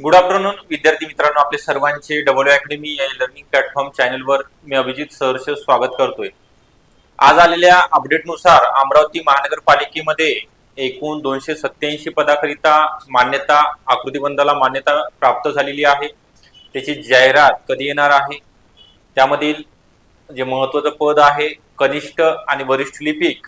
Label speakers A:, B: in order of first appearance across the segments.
A: Good afternoon विद्यार्थी मित्रांनो आपले सर्वांचे डब्ल्यू अकॅडमी या लर्निंग प्लॅटफॉर्म चॅनलवर मी अभिजित सहर्ष स्वागत करतोय. आज आलेल्या अपडेटनुसार अमरावती महानगरपालिकेमध्ये एकूण दोनशे सत्याऐंशी पदाकरिता मान्यता आकृतीबंधाला मान्यता प्राप्त झालेली आहे. त्याची जाहिरात कधी येणार आहे? त्यामधील जे महत्वाचं पद आहे कनिष्ठ आणि वरिष्ठ लिपिक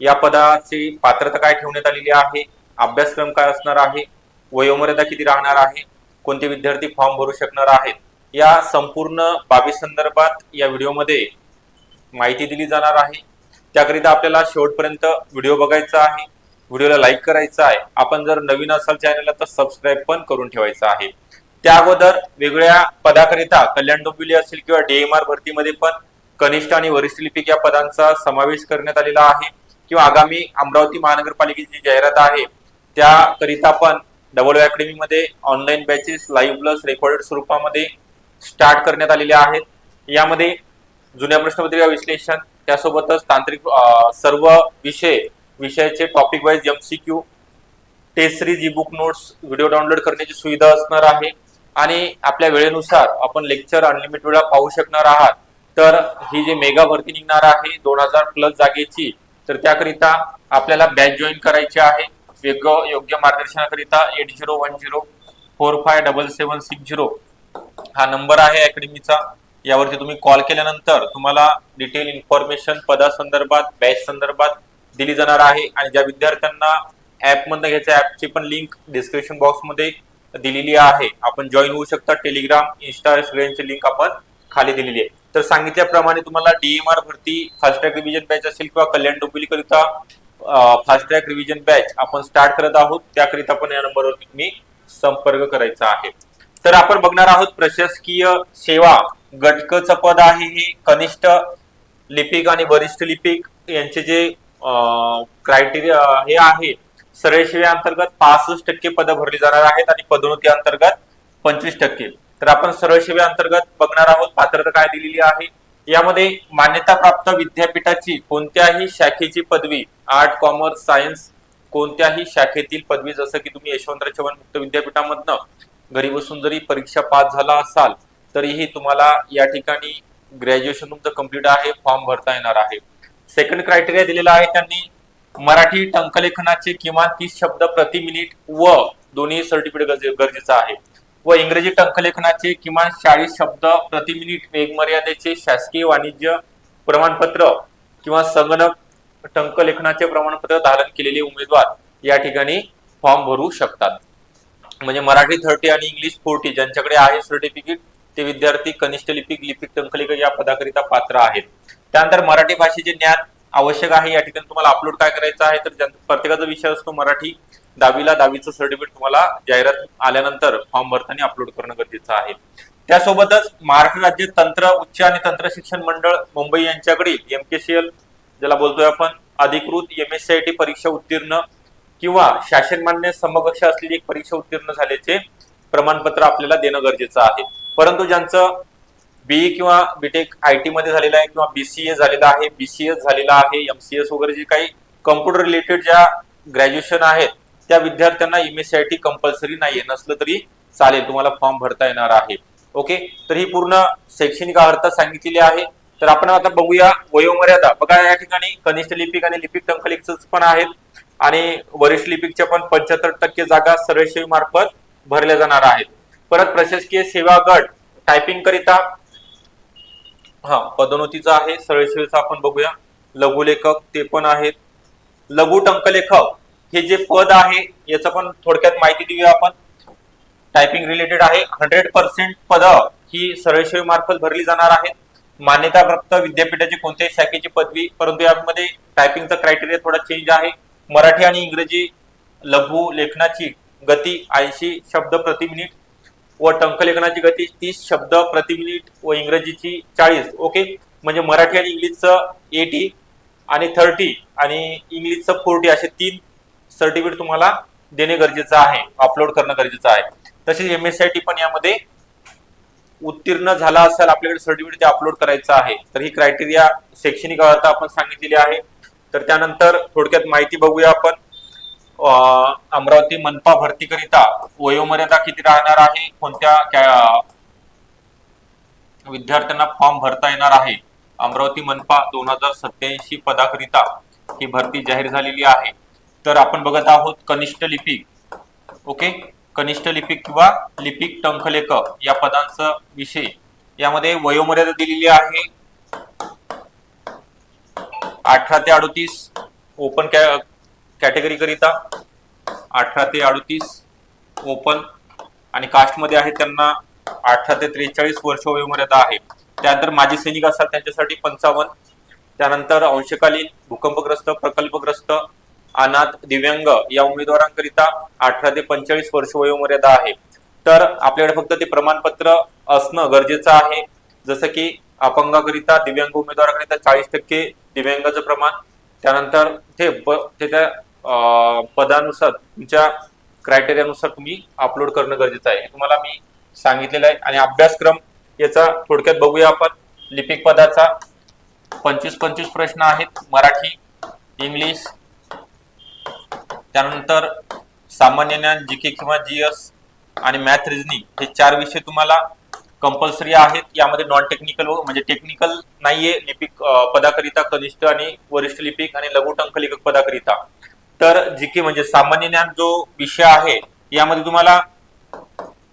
A: या पदाची पात्रता काय ठेवण्यात आलेली आहे? अभ्यासक्रम काय असणार आहे? वयोमर्यादा किती राहणार आहे? कोणते विद्यार्थी फॉर्म भरू शकणार आहेत? या संपूर्ण बाबी संदर्भात या व्हिडिओमध्ये माहिती दिली जाणार आहे. त्याकरिता आपल्याला शेवटपर्यंत व्हिडिओ बघायचा आहे. व्हिडिओला लाईक करायचा आहे. आपण जर नवीन असाल चॅनलला तर सबस्क्राईब पण करून ठेवायचं आहे. त्या अगोदर वेगळ्या पदाकरिता कल्याण डोंबिवली असेल किंवा डीएमआर भरतीमध्ये पण कनिष्ठ आणि वरिष्ठ लिपिक या पदांचा समावेश करण्यात आलेला आहे. किंवा आगामी अमरावती महानगरपालिकेची जाहिरात आहे त्याकरिता पण double अकॅडमीमध्ये online batches live plus recorded स्वरूपामध्ये स्टार्ट करण्यात आलेले आहेत. यामध्ये जुन्या प्रश्नपत्रिका विश्लेषण त्यासोबतच तांत्रिक सर्व विषय विषयाचे topic wise M C test series E book notes video download करण्याची सुविधा असणार आहे. आणि आपल्या वेळेनुसार आपण लेक्चर अनलिमिटेड वेळा पाहू शकणार आहात. तर ही जी मेगा भरती निघणार आहे दोन हजार प्लस जागेची तर त्याकरिता आपल्याला बॅच जॉईन करायची आहे. योग्य योग्य मार्गदर्शनाकरिता eight zero one zero four five double seven six zero हा नंबर आहे अकॅडमीचा. यावरती तुम्ही कॉल केल्यानंतर तुम्हाला डिटेल इन्फॉर्मेशन पदासंदर्भात बॅच संदर्भात दिली जाणार आहे. आणि ज्या विद्यार्थ्यांना ऍप घ्यायचं घ्यायच्या ऍपची पण लिंक डिस्क्रिप्शन बॉक्समध्ये दिलेली आहे. आपण जॉईन होऊ शकता. टेलिग्राम इन्स्टा सगळ्यांची लिंक आपण खाली दिलेली आहे. तर सांगितल्याप्रमाणे तुम्हाला डीएमआर भरती फास्ट ट्रॅक रिव्हिजन बॅच असेल किंवा कल्याण डोंबिवलीकरिता फास्ट ट्रॅक रिव्हिजन बॅच आपण स्टार्ट करत आहोत. त्याकरिता पण या नंबरवर तुम्ही संपर्क करायचा आहे. तर आपण बघणार आहोत प्रशासकीय सेवा. गटकचं पद आहे हे. कनिष्ठ लिपिक आणि वरिष्ठ लिपिक यांचे जे क्रायटेरिया हे आहे सरळ सेवे अंतर्गत पासष्ट टक्के पदं भरली जाणार आहेत आणि पदोन्नती अंतर्गत पंचवीस टक्के. तर आपण सरळ सेवे अंतर्गत बघणार आहोत. पात्रता काय दिलेली आहे? यामध्ये मान्यता प्राप्त विद्यापीठाची कोणत्याही शाखेची पदवी आर्ट कॉमर्स सायन्स कोणत्याही शाखेतील पदवी जसं की तुम्ही यशवंतराव चव्हाण मुक्त विद्यापीठामधनं घरी बसून जरी परीक्षा पास झाला असाल तरीही तुम्हाला या ठिकाणी ग्रॅज्युएशन तुमचं कंप्लीट आहे फॉर्म भरता येणार आहे. सेकंड क्रायटेरिया दिलेला आहे त्यांनी मराठी टंकलेखनाचे किमान तीस शब्द प्रति मिनिट व दोन्ही सर्टिफिकेट गरजेचं आहे. व इंग्रजी टंकलेखनाचे किमान चाळीस शब्द प्रति मिनिट वेगमर्यादेचे शासकीय वाणिज्य प्रमाणपत्र किंवा संगणक टंकलेखनाचे प्रमाणपत्र धारण केलेले उमेदवार या ठिकाणी फॉर्म भरू शकतात. म्हणजे मराठी थर्टी आणि इंग्लिश फोर्टी ज्यांच्याकडे आहे सर्टिफिकेट ते विद्यार्थी कनिष्ठ लिपिक लिपिक टंकलेखक या पदाकरिता पात्र आहेत. त्यानंतर मराठी भाषेचे ज्ञान आवश्यक आहे. या ठिकाणी तुम्हाला अपलोड काय करायचं आहे? तर प्रत्येकाचा विषय असतो मराठी. दहावीला दहावीचं सर्टिफिकेट तुम्हाला जाहिरात आल्यानंतर फॉर्म भरताना अपलोड करणं गरजेचं आहे. त्यासोबतच महाराष्ट्र राज्य तंत्र उच्च आणि तंत्र शिक्षण मंडळ मुंबई यांच्याकडील एल ज्याला बोलतोय आपण अधिकृत M S C I T परीक्षा उत्तीर्ण किंवा शासन मान्य समकक्ष असलेली एक परीक्षा उत्तीर्ण झाल्याचे प्रमाणपत्र आपल्याला देणं गरजेचं आहे. परंतु ज्यांचं बीई किंवा बीटेक आय टी मध्ये झालेलं आहे किंवा बीसीए झालेलं आहे बीसीएस झालेलं आहे एमसीएस वगैरे जे काही कम्प्युटर रिलेटेड ज्या ग्रॅज्युएशन आहेत त्या विद्यार्थ्यांना M S C I T compulsory नाहीये नसलं तरी चालेल तुम्हाला फॉर्म भरता येणार आहे. ओके तर ही पूर्ण शैक्षणिक अर्थ सांगितलेली आहे. तर आपण आता बघूया वयोमर्यादा. बघा या ठिकाणी कनिष्ठ लिपिक आणि लिपिक टंकलिकच पण आहेत आणि वरिष्ठ लिपिकच्या पण पंच्याहत्तर टक्के जागा सरळ मार्फत भरल्या जाणार आहेत. परत प्रशासकीय सेवा गट टायपिंग करिता हा पदोन्नतीचा आहे सरळ सेवेचा आपण बघूया. लघुलेखक ते पण आहेत. लघु टंकलेखक हे जे पद आहे याचं पण थोडक्यात माहिती देऊया आपण. टायपिंग रिलेटेड आहे. हंड्रेड पर्सेंट पद ही सरळसेवी मार्फत भरली जाणार आहेत मान्यताप्राप्त विद्यापीठाची कोणत्याही शाखेची पदवी परंतु यामध्ये टायपिंगचा क्रायटेरिया थोडा चेंज आहे. मराठी आणि इंग्रजी लघु लेखनाची गती ऐंशी शब्द प्रति मिनिट व टंकलेखनाची गती तीस शब्द प्रति मिनिट व इंग्रजीची चाळीस. ओके म्हणजे मराठी आणि इंग्लिशचं एटी आणि थर्टी आणि इंग्लिशचं फोर्टी असे तीन सर्टिफिकेट तुम्हाला देणे गरजेचं आहे अपलोड करणं गरजेचं आहे. तसेच एम एस आय टी पण यामध्ये उत्तीर्ण झाला असेल आपल्याकडे सर्टिफिकेट ते अपलोड करायचं आहे तर ही क्रायटेरिया शैक्षणिक अर्हता आपण सांगितलेली आहे. तर त्यानंतर थोडक्यात माहिती बघूया आपण. अमरावती मनपा भरतीकरिता वयोमर्यादा किती राहणार आहे? कोणत्या विद्यार्थ्यांना फॉर्म भरता येणार आहे? अमरावती मनपा दोन हजार सत्याऐंशी पदाकरिता ही भरती जाहीर झालेली आहे. तर आपण बघत आहोत कनिष्ठ लिपिक ओके? कनिष्ठ लिपिक किंवा लिपिक टंकलेखक या पदांचा विषय. यामध्ये वयोमर्यादा दिलेली आहे. अठरा ते अडतीस ओपन कॅटेगरी करिता. अठरा ते अडतीस ओपन आणि कास्टमध्ये आहे त्यांना अठरा ते त्रेचाळीस वर्ष वयोमर्यादा आहे. त्यानंतर माजी सैनिक असतात त्यांच्यासाठी पंचावन्न. त्यानंतर अंशकालीन भूकंपग्रस्त प्रकल्पग्रस्त अनाथ दिव्यांग या उमेदवारांकरिता अठरा ते पंचेचाळीस वर्ष वयोमर्यादा आहे. तर आपल्याकडे फक्त ते प्रमाणपत्र असणं गरजेचं आहे. जसं की अपंगाकरिता दिव्यांग उमेदवाराकरिता चाळीस टक्के दिव्यांगाचं प्रमाण. त्यानंतर ते ते त्या पदानुसार तुमच्या क्रायटेरियानुसार तुम्ही अपलोड करणं गरजेचं आहे. हे तुम्हाला मी सांगितलेलं आहे. आणि अभ्यासक्रम याचा थोडक्यात बघूया आपण. लिपिक पदाचा पंचवीस पंचवीस प्रश्न आहेत. मराठी इंग्लिश त्यानंतर सामान्य ज्ञान जी के किंवा जी एस आणि मॅथ रिझनिंग हे चार विषय तुम्हाला कंपल्सरी आहेत. यामध्ये नॉन टेक्निकल म्हणजे टेक्निकल नाहीये लिपिक पदाकरिता कनिष्ठ आणि वरिष्ठ लिपिक आणि लघु टंक लेखक पदाकरिता. तर जी के म्हणजे सामान्य ज्ञान जो विषय आहे यामध्ये तुम्हाला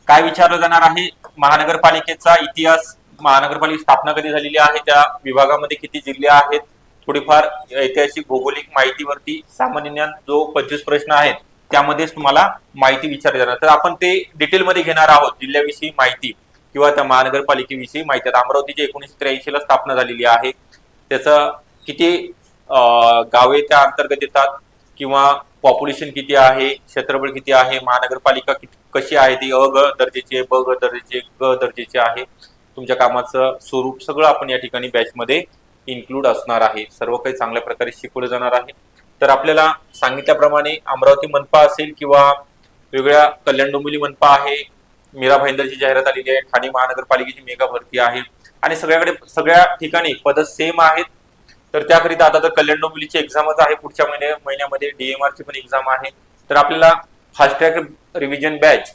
A: काय विचारलं जाणार आहे? महानगरपालिकेचा इतिहास महानगरपालिका स्थापना कधी झालेली आहे? त्या विभागामध्ये किती जिल्हे आहेत? थोडीफार ऐतिहासिक भौगोलिक माहितीवरती सामान्य ज्ञान जो पंचवीस प्रश्न आहेत त्यामध्येच तुम्हाला माहिती विचारली जाणार. तर आपण ते डिटेलमध्ये घेणार आहोत जिल्ह्याविषयी माहिती किंवा त्या महानगरपालिकेविषयी माहिती. आता अमरावतीची एकोणीसशे त्र्याऐंशी ला स्थापना झालेली आहे. त्याचं किती गावे त्या अंतर्गत येतात किंवा पॉप्युलेशन किती आहे क्षेत्रफळ किती आहे महानगरपालिका कशी आहे ती अ ग दर्जेची आहे ब ग दर्जेची आहे, ग दर्जेची आहे. तुमच्या कामाचं स्वरूप सगळं आपण या ठिकाणी बॅचमध्ये इन्क्लूड असणार आहे सर्व काही चांगल्या प्रकारे शिकवलं जाणार आहे. तर आपल्याला सांगितल्याप्रमाणे अमरावती मनपा असेल किंवा वेगळ्या कल्याण डोंबिवली मनपा आहे मीरा भाईंदरची जाहिरात आलेली आहे ठाणे महानगरपालिकेची मेगा भरती आहे आणि सगळ्याकडे सगळ्या ठिकाणी पद सेम आहेत. तर त्याकरिता आता तर कल्याण डोंबिवलीची एक्झामच आहे पुढच्या महिन्या महिन्यामध्ये डीएमआर ची पण एक्झाम आहे. तर आपल्याला फास्ट्रॅक रिव्हिजन बॅच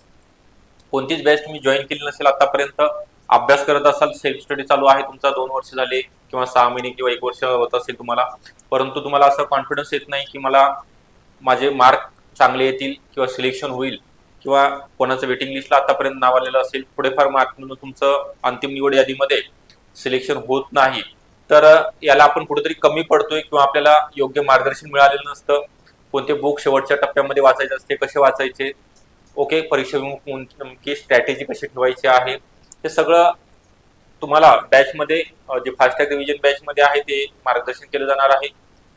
A: कोणतीच बॅच तुम्ही जॉईन केली नसेल आतापर्यंत अभ्यास करत असाल सेल्फ स्टडी चालू आहे तुमचा दोन वर्ष झाले किंवा सहा महिने किंवा एक वर्ष होत असेल तुम्हाला परंतु तुम्हाला असं कॉन्फिडन्स येत नाही की मला माझे मार्क चांगले येतील किंवा सिलेक्शन होईल किंवा कोणाचं वेटिंग लिस्टला आतापर्यंत नाव आलेलं असेल थोडेफार मार्क म्हणून तुमचं अंतिम निवड यादीमध्ये सिलेक्शन होत नाही. तर याला आपण कुठेतरी कमी पडतोय किंवा आपल्याला योग्य मार्गदर्शन मिळालेलं नसतं. कोणते बुक शेवटच्या टप्प्यामध्ये वाचायचे असते कसे वाचायचे? ओके परीक्षा कोणती स्ट्रॅटेजी कशी ठेवायची आहे? हे सगळं तुम्हाला बॅचमध्ये जे फास्टॅग रिव्हिजन बॅचमध्ये आहे ते मार्गदर्शन केलं जाणार आहे.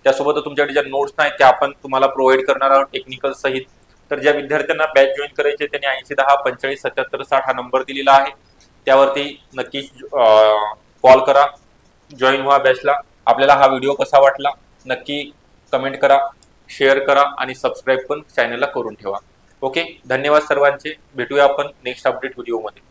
A: त्यासोबत तुमच्याकडे ज्या नोट्स आहेत त्या आपण तुम्हाला प्रोव्हाइड करणार आहोत टेक्निकल सहित. तर ज्या विद्यार्थ्यांना बॅच जॉईन करायचे त्यांनी ऐंशी दहा पंचेचाळीस सत्याहत्तर साठ हा नंबर दिलेला आहे. त्यावरती नक्की कॉल करा जॉईन व्हा बॅचला आपल्याला हा व्हिडिओ कसा वाटला नक्की कमेंट करा शेअर करा आणि सबस्क्राईब पण चॅनलला करून ठेवा. ओके धन्यवाद सर्वांचे. भेटूया आपण नेक्स्ट अपडेट व्हिडिओमध्ये